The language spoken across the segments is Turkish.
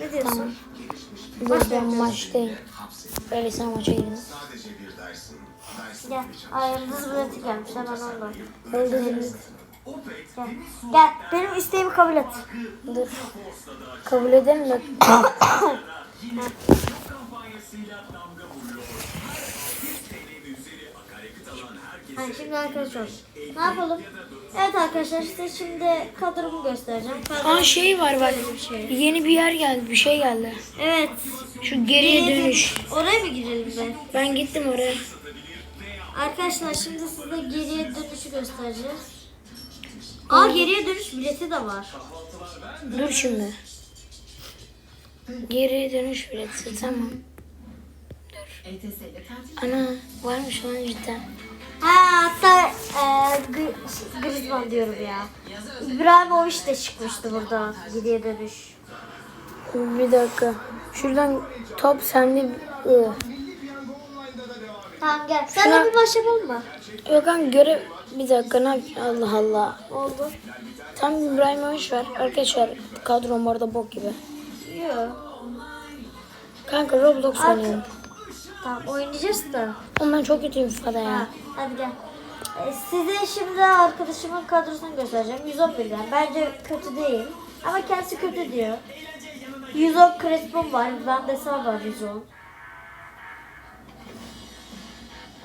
Ne diyorsun? Dur ben maçtayım. Öyleyse maça girin. Gel. Ay yıldız bileti gelmiş hemen oradan. Öldürdünüz. Gel. Gel. Benim isteğimi kabul et. Dur. Kabul ederim de. Hani şimdi arkadaşlar ne yapalım? Evet arkadaşlar işte şimdi kadromu göstereceğim. Kadro Aa şey var bak. bir şey. Yeni bir yer geldi. Bir şey geldi. Evet. Şu geriye Geriye dönüş. dön- Oraya mı girelim be? Ben gittim oraya. Arkadaşlar şimdi size geriye dönüşü göstereceğiz. Aa geriye dönüş bileti de var. Dur şimdi. Geriye dönüş bileti tamam. Ana varmış lan cidden. Ha hatta e, Gr- Griezmann diyorum ya. İbrahimovic de çıkmıştı burada geriye dönüş. Bir dakika. Şuradan top sende. Ih. Tamam gel. Sen de bir maç yapalım mı? Yok lan görev. Bir dakika ne Allah Allah. Oldu. Tam İbrahimovic var. Arkadaşlar kadrom orada bok gibi. Yok. Kanka Roblox oynayalım. Tamam oynayacağız da. Ama ben çok kötüyüm FIFA'da Ha, ya. hadi gel. E, size şimdi arkadaşımın kadrosunu göstereceğim. 111'den. Bence kötü değil. Ama kendisi kötü diyor. 110 Crespo var. Van de Sar var 110.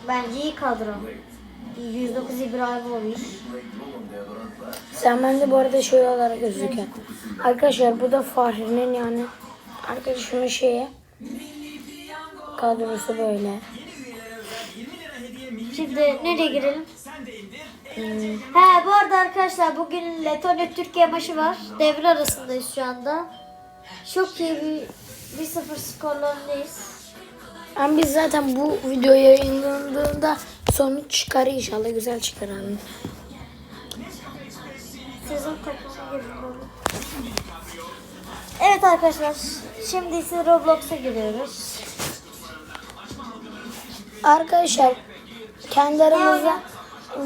Bence iyi kadro. 109 İbrahimovic. Sen bende bu arada şey olarak gözüküyor. Arkadaşlar bu da Fahri'nin yani arkadaşımın şeyi. Kadrosu böyle. Şimdi nereye girelim? He bu arada arkadaşlar bugün Letonya Türkiye maçı var. Devre arasındayız şu anda. Çok iyi bir 1-0 skorlarındayız. Ama biz zaten bu video yayınlandığında sonuç çıkar inşallah güzel çıkar abi. Sezon. Evet arkadaşlar. Şimdi ise Roblox'a giriyoruz. Arkadaşlar kendi aramızda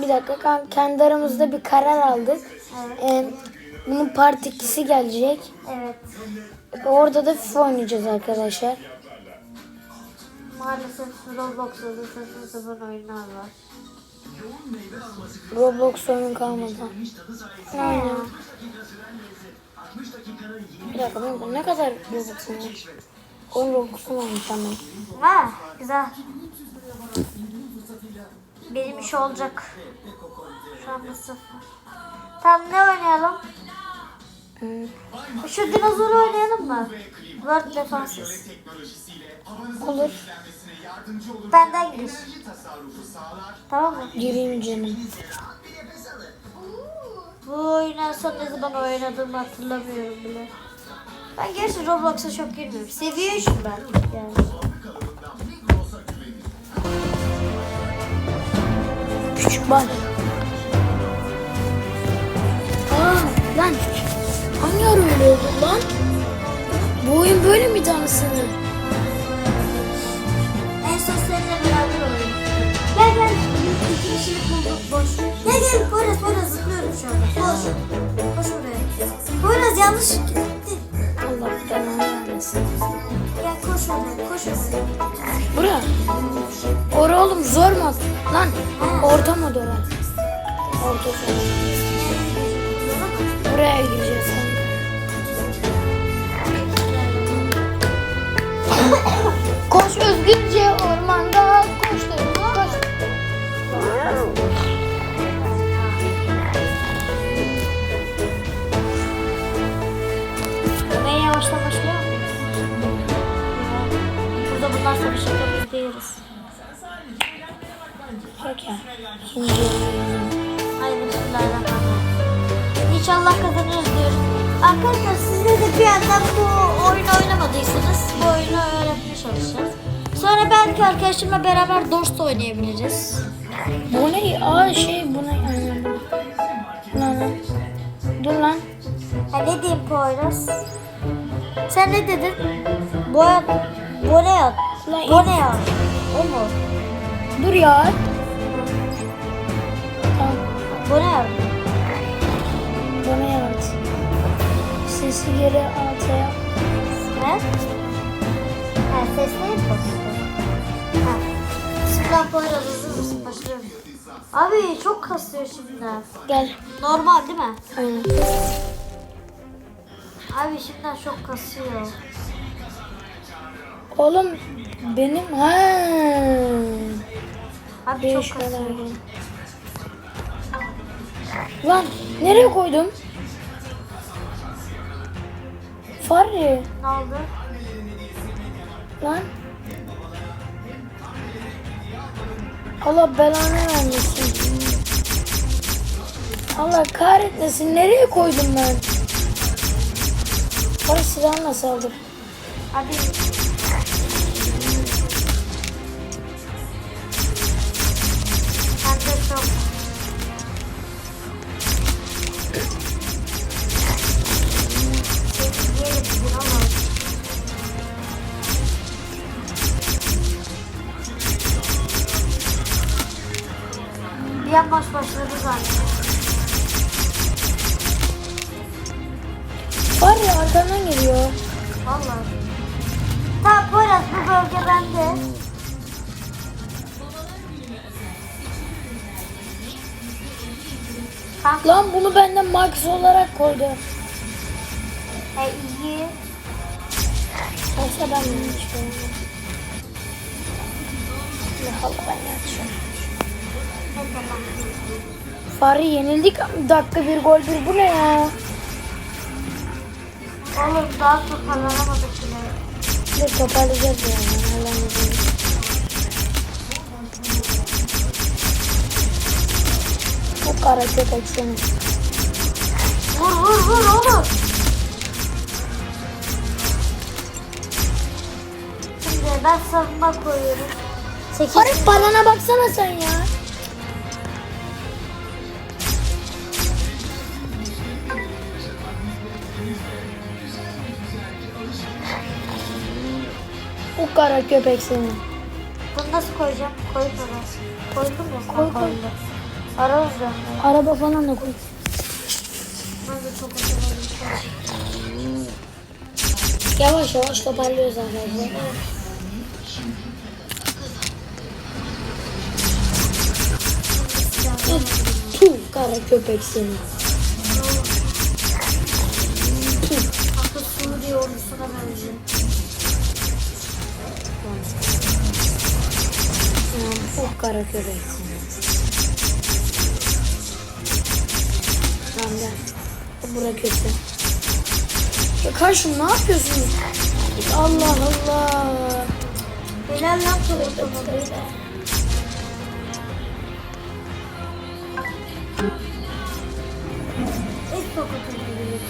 bir dakika kendi aramızda bir karar aldık. Ee, bunun part 2'si gelecek. Evet. Orada da FIFA oynayacağız arkadaşlar. Maalesef Roblox'ta da saçma sapan oyunlar var. Roblox oyun kalmadı. Aynen. Bir dakika dakika. ne kadar Roblox'un var? 10 Roblox'un varmış tamam. Ha güzel. Benim iş olacak. Şu anda sıfır. Tamam ne oynayalım? Hmm, Şu dinozoru oynayalım mı? World Defenses. Olur. Benden gir. Tamam mı? Gireyim canım. Bu oyunu en son ne zaman oynadığımı hatırlamıyorum bile. Ben gerçi Roblox'a çok girmiyorum. Seviye 3 ben. Yani. Küçük bal. Aa lan. Hangi ara öyle oldu lan? Bu oyun böyle miydi anasını? En son seninle beraber oynadık. Gel gel. İki kişilik bulduk boş. Gel gel Poyraz Poyraz zıplıyorum şu anda. Koş. Koş oraya. Poyraz yanlış gitti. Allah belanı vermesin. Bura. Ora oğlum zor mod. Lan orta mod ora. Orta zor. Buraya gireceğiz. Koş özgürce ormanda koş. Burada bunlar savaşırken biz ya. Şimdi oynuyorum. Haydi bismillahirrahmanirrahim. İnşallah kazanırız diyoruz. Arkadaşlar siz de bir yandan bu oyunu oynamadıysanız bu oyunu öğretmeye çalışacağız. Sonra belki arkadaşımla beraber Dorst oynayabiliriz. Bu ne? Aa şey bu ne? Bu. Lan lan. Dur lan. Ha ne diyeyim Poyraz? Sen ne dedin? Boya, Boneat. Lan Boneat. O mu? Dur ya. Tamam. Bana yarattı. Sesi geri alta yap. Ha sesleri basıyor? Ha. Bismillah bu arada hazır mısın? Başlıyorum. Abi çok kasıyor şimdiden. Gel. Normal değil mi? Aynen. Abi şimdiden çok kasıyor. Oğlum benim ha. Abi Bir çok kasıyor. Lan nereye koydum? Fare Ne oldu? lan. Allah belanı vermesin. Allah kahretmesin. Nereye koydum ben? Fare silahına saldır. Abi Lan bunu benden Max olarak koydu. e, iyi. Olsa ben de yanlış koydum. Allah Allah ben. Ne tamam. Fare yenildik. Dakika bir gol bir. Bu ne ya? Oğlum daha toparlanamadık bile. Dur toparlayacağız yani. Allah'ın izniyle. Kara köpek seni. Vur vur vur oğlum. Şimdi ben savunma koyuyorum. 8 Fare balana baksana sen ya. Bu kara köpek seni. Bunu nasıl koyacağım? Koydum. Koydum ya. Koy, koy. koydum. Ara hızlı. Araba falan da koy. Ben de çok hoşlanıyorum. Yavaş yavaş toparlıyoruz arkadaşlar. Kara köpek seni. Hatta Suriye ordusuna benziyor. Bu kara köpek seni. Gel. Bura kötü. Ya karşım ne yapıyorsunuz? Allah Allah. Tokatını biliyorsun.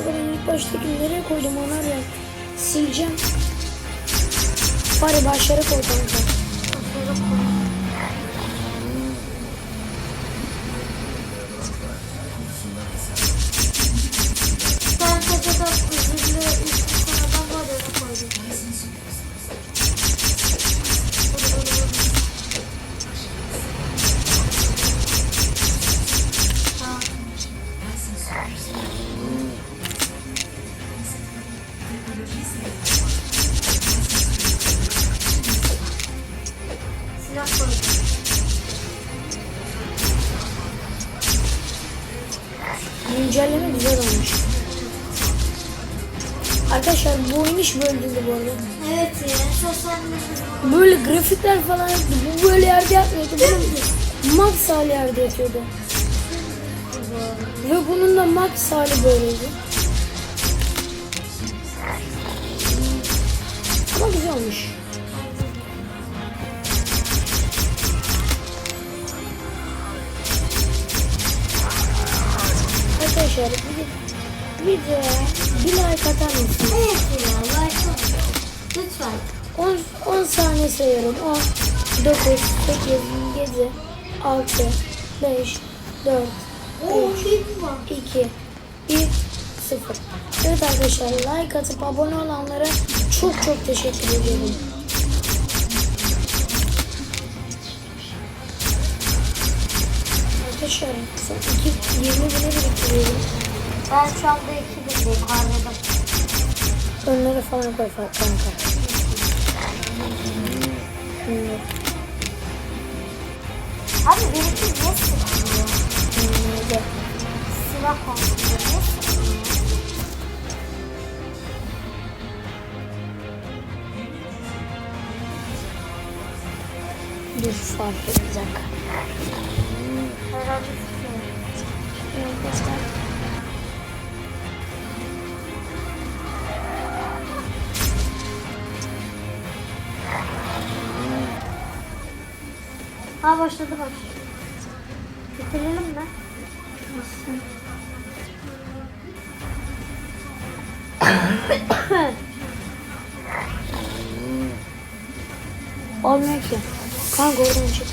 Aga ben ilk baştaki nereye koydum onu ya. Sileceğim. Bari başları koy kanka. Ben hali yerde yapıyordu. Ve bunun da max hali böyleydi. Ama güzel olmuş. Arkadaşlar bir videoya bir like atar mısınız? Evet ya. Like Lütfen. 10, 10 saniye sayıyorum. 10, 9, 8, 7, 6, 5, 4, Oo, 3, bir mi var? 2, 1, 0. Evet arkadaşlar like atıp abone olanlara çok çok teşekkür ediyorum. Arkadaşlar sen iki, 20 bine biriktiriyorum. Ben şu anda 2000'deyim harcadım. Önlere falan koy kanka. Şunları, Abi benimki niye şunları. Silah konusunda niye sıkılıyor? Dur fark edecek. Herhalde sıkılıyor. Evet, Ha başladı bak. Bitirelim mi? Olmuyor ki. Kanka oradan çık.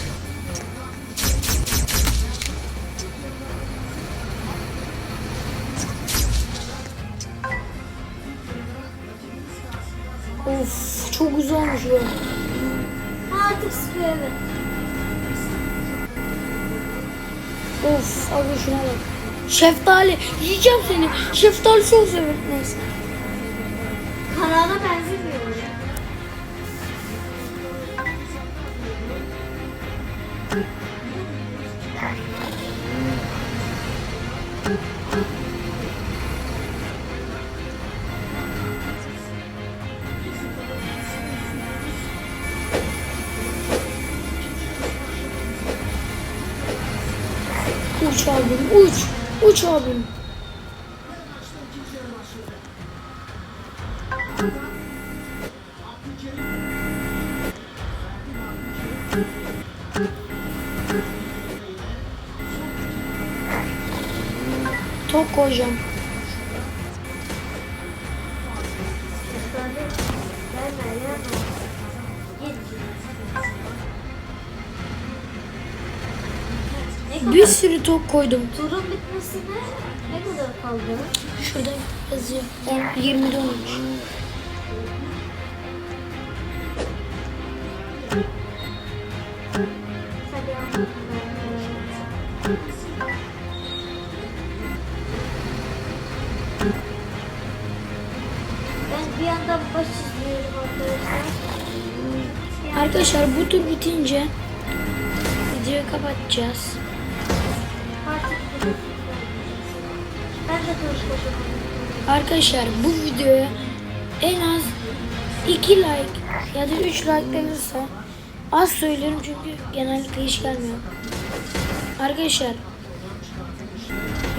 Of çok güzelmiş bu. Ha artık sıkıyor evet. Of abi şuna bak. Şeftali yiyeceğim seni. Şeftali çok severim. Neyse. Kanala benzemiyor. Git. Ne Bir sürü top koydum. Turun bitmesine ne kadar kaldı? Şurada yazıyor. 20'de olmuş. Hadi anlatın. Ben bir yandan baş izliyorum arkadaşlar. Arkadaşlar bu tur bitince videoyu kapatacağız. Arkadaşlar bu videoya en az 2 like ya da 3 like gelirse az söylerim çünkü genellikle hiç gelmiyor. Arkadaşlar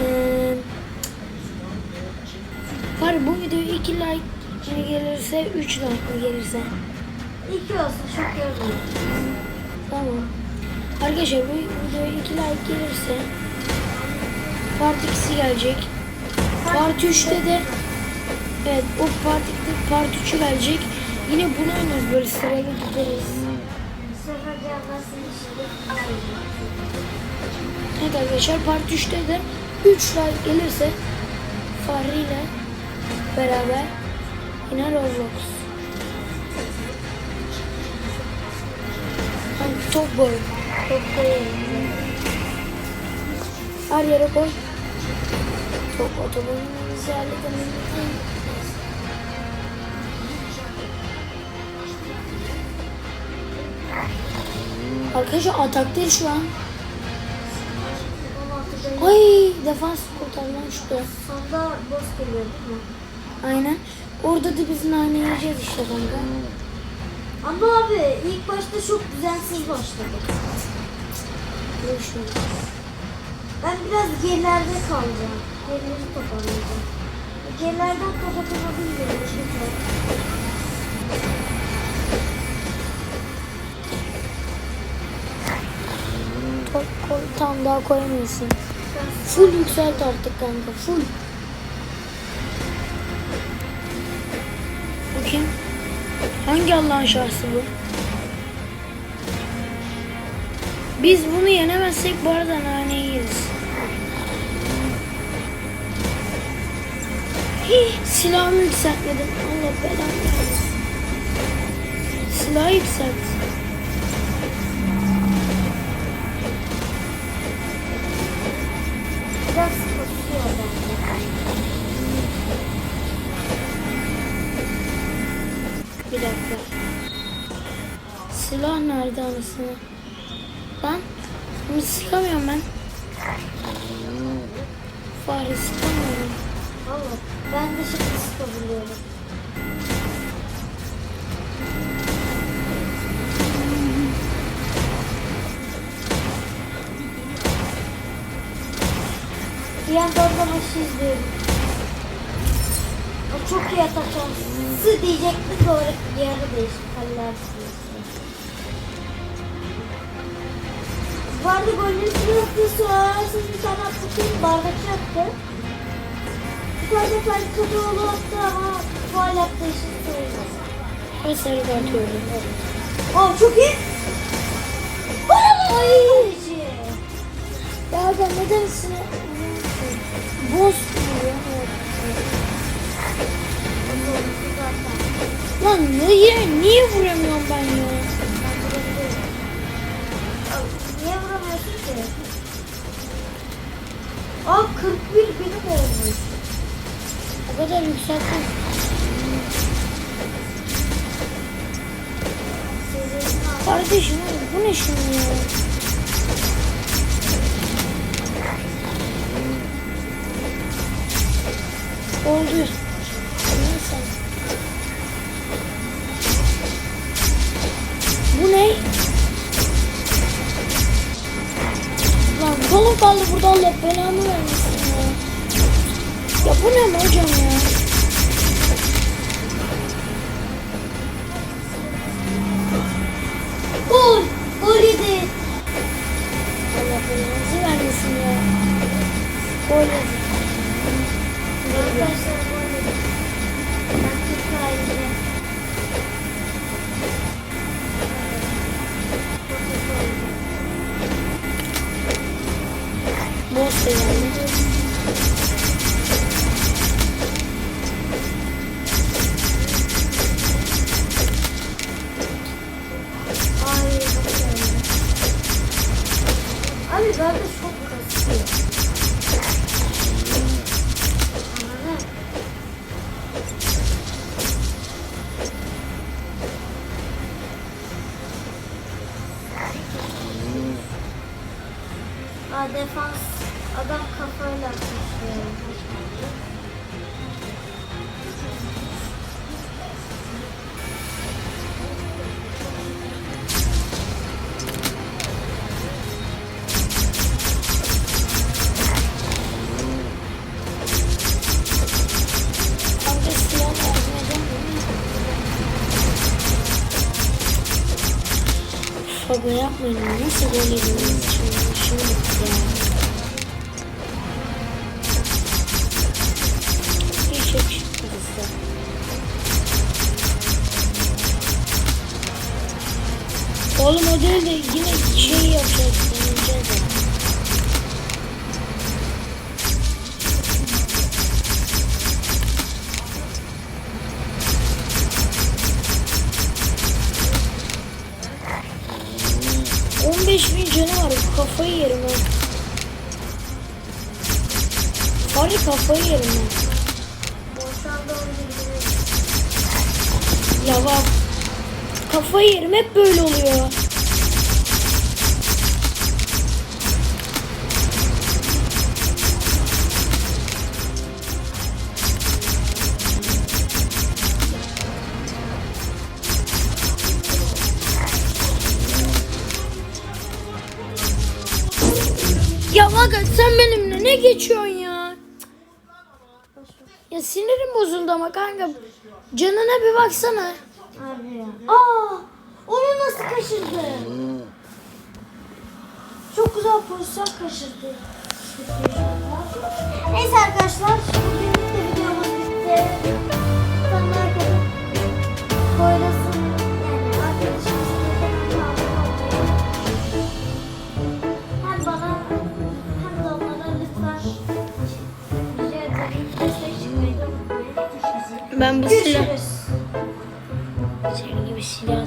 eee var bu videoya 2 like mi gelirse 3 like mi gelirse İki olsun çok yorulmuyor. tamam. Arkadaşlar bu videoya 2 like gelirse part 2'si gelecek. Part 3'te de evet o part 2'de part 3'ü gelecek. Yine bunu oynarız böyle sırayla gideriz. Evet arkadaşlar part 3'te de 3 like gelirse Fahri ile beraber yine Roblox. Hani top boy. Çok koyuyorum. Her yere koy. Top otobanın güzelliği Arkadaşlar ataktayız şu an. 16'da Ay defans kurtarman şurada. sonda boss geliyor değil mi? Aynen. Orada da biz nane yiyeceğiz işte kanka. Ama abi ilk başta çok düzensiz başladık. Şunu. Ben biraz gerilerde kalacağım. Gerileri toparlayacağım. Gerilerden top atabildim. Şimdi. Top koy, tam daha koyamıyorsun. Full yükselt artık kanka. Full. Bakayım. Hangi Allah'ın şahsı bu? Biz bunu yenemezsek bu arada naneyi yeriz. Silahımı yükseltmedim. Allah belanı versin. Silahı yükselt. Bir dakika. Silah nerede anasını? Lan bunu sıkamıyorum ben. Bir yandan da maçı izliyorum. O çok iyi atakan. Sı diyecektim de oraya bir yere değişti. Kaller Bu arada golün sırası sonrasız bir tane atlatayım. Bardak attı. Bir tane Ferit Kadıoğlu attı ama faal yaptı işin sayılmaz. Ve sarı kart gördüm. Aa çok iyi. Ay! Ya ben neden üstüne diyor. Lan niye, niye vuramıyorum ben ya? Niye vuramıyorsun ki? Aa 41 benim olmuş. O kadar yükselttim. Kardeşim bu ne şimdi ya? Oldu. Neyse. Bu ne? Lan kolum kaldı burada Allah belamı vermesin ya. Ya bu ne hocam ya? Abi Baba yapmayın. Nasıl şimdi? Şimdi ya. Hiç kızlar. Oğlum o değil de yine 15 bin canı var. Kafayı yerim ben. Harbi kafayı yerim ben. Ya bak. Kafayı yerim hep böyle oluyor. Geçiyorsun ya? Ya sinirim bozuldu ama kanka. Canına bir baksana. Abi ya. Aa! Onu nasıl kaçırdı? Çok güzel pozisyon kaçırdı. Neyse arkadaşlar. Bugünlük de videomuz bitti. Ben bu silah... Senin gibi silah...